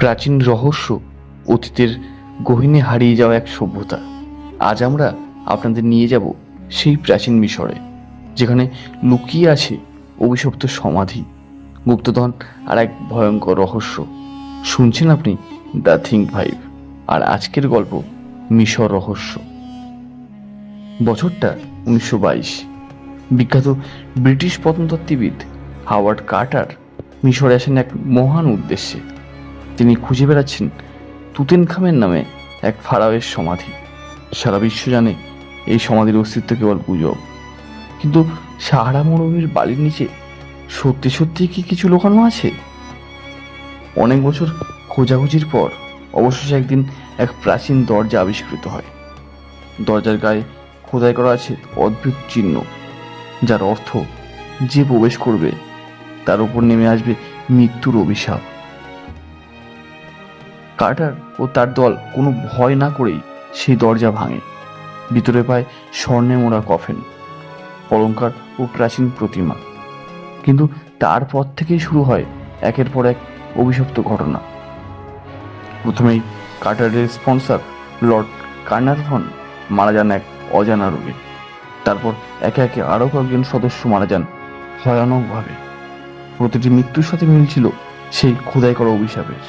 প্রাচীন রহস্য অতীতের গহিনে হারিয়ে যাওয়া এক সভ্যতা। আজ আমরা আপনাদের নিয়ে যাব সেই প্রাচীন মিশরে, যেখানে লুকিয়ে আছে অভিশপ্ত সমাধি, গুপ্তধন আর এক ভয়ঙ্কর রহস্য। শুনছেন আপনি দ্য থিঙ্ক ভাইভ আর আজকের গল্প মিশর রহস্য। বছরটা উনিশশো বাইশ। বিখ্যাত ব্রিটিশ প্রত্নতত্ত্ববিদ হাওয়ার্ড কার্টার মিশরে আসেন এক মহান উদ্দেশ্যে। খুঁজে বেড়াচ্ছেন তুতেন খামের নামে এক ফারাওয়ের সমাধি। সারা বিশ্ব জানে এই সমাধির অস্তিত্ব কেবল গুজব। কিন্তু সাহারা মরুভূমির বালির নিচে সত্যি সত্যি কি কিছু লোকানো আছে? অনেক বছর খোঁজাখুঁজির পর অবশেষে একদিন এক প্রাচীন দরজা আবিষ্কৃত হয়। দরজার গায়ে খোদাই করা আছে অদ্ভুত চিহ্ন, যার অর্থ যে প্রবেশ করবে তার উপর নেমে আসবে মৃত্যুর অভিশাপ। কার্টার ও তার দল কোনো ভয় না করেই সেই দরজা ভাঙে। ভিতরে পায় স্বর্ণে মোড়া কফেন, অলঙ্কার ও প্রাচীন প্রতিমা। কিন্তু তারপর থেকেই শুরু হয় একের পর এক অভিশপ্ত ঘটনা। প্রথমেই কার্টারের স্পন্সর লর্ড কার্নারভন মারা যান এক অজানা রোগে। তারপর একে একে আরও কয়েকজন সদস্য মারা যান ভয়ানকভাবে। প্রতিটি মৃত্যুর সাথে মিলছিল সেই খোদাই করা অভিশাপের।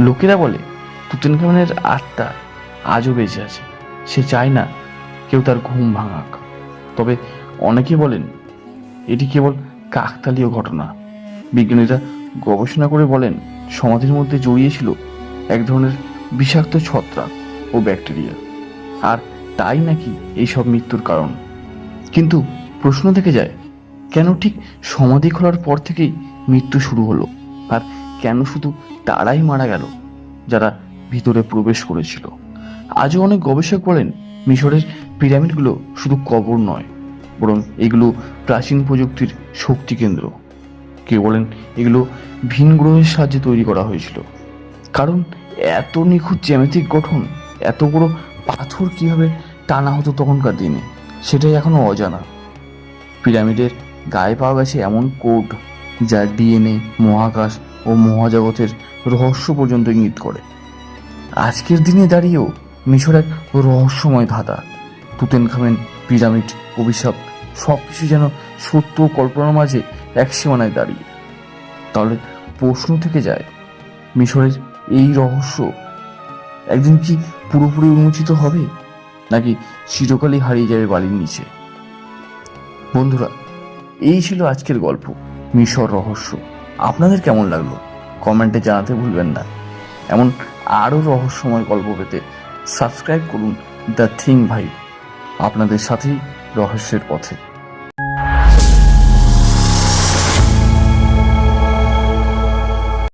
লোকেরা বলে তুতেনখামেনের আত্মা আজও বেঁচে আছে। সে চায় না কেউ তার ঘুম ভাঙাক। তবে অনেকে বলেন, এটি কেবল কাকতালীয় ঘটনা। বিজ্ঞানীরা গবেষণা করে বলেন, সমাধির মধ্যে জড়িয়েছিল এক ধরনের বিষাক্ত ছত্রাক ও ব্যাকটেরিয়া। আর তাই নাকি এইসব মৃত্যুর কারণ? কিন্তু প্রশ্ন থেকে যায়, কেন ঠিক সমাধি খোলার পর থেকেই মৃত্যু শুরু হলো? আর কেন শুধু তারাই মারা গেল, যারা ভিতরে প্রবেশ করেছিল? আজও অনেক গবেষক বলেন, মিশরের পিরামিডগুলো শুধু কবর নয়, বরং এগুলো প্রাচীন প্রযুক্তির শক্তি কেন্দ্র কেউ বলেন, এগুলো ভিন গ্রহের সাহায্যে তৈরি করা হয়েছিল। কারণ এত নিখুঁত জ্যামিতিক গঠন, এত বড় পাথর কীভাবে টানা হতো তখনকার দিনে, সেটাই এখনও অজানা। পিরামিডের গায়ে পাওয়া গেছে এমন কোড যা ডিএনএ, মহাকাশ ও মহাজগতের রহস্য পর্যন্ত ইঙ্গিত করে। আজকের দিনে দাঁড়িয়েও মিশর এক রহস্যময় ধাঁধা তুতেন খামেন পিরামিড, অভিশাপ সব কিছু যেন সত্য ও কল্পনার মাঝে এক সীমানায় দাঁড়িয়ে। তাহলে প্রশ্ন থেকে যায়, মিশরের এই রহস্য একদিন কি পুরোপুরি উন্মোচিত হবে, নাকি চিরকালই হারিয়ে যাবে বালির নিচে? বন্ধুরা, এই ছিল আজকের গল্প, মিশর রহস্য। আপনাদের কেমন লাগল? কমেন্টে জানাতে ভুলবেন না। এমন আরও রহস্যময় গল্প পেতে সাবস্ক্রাইব করুন দ্য থিং ভাই আপনাদের সাথেই রহস্যের পথে।